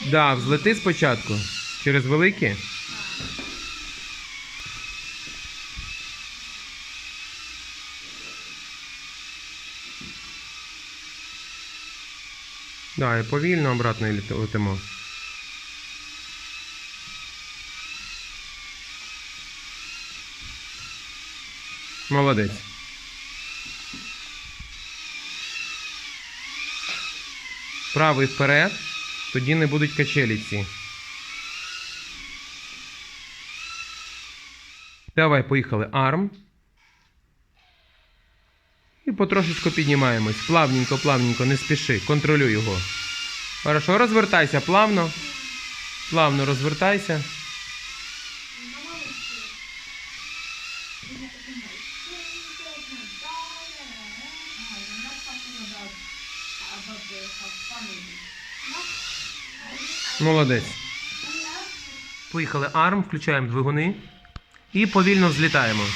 Да, взлети спочатку. Через великі. Да, і повільно обратно летимо. Молодець. Правий вперед, тоді не будуть качелі ці. Давай, поїхали. Арм. І потрошечку піднімаємось. Плавненько, плавненько, не спіши. Контролюй його. Хорошо, розвертайся плавно. Плавно розвертайся. Молодець. Поїхали арм, включаємо двигуни і повільно взлітаємо.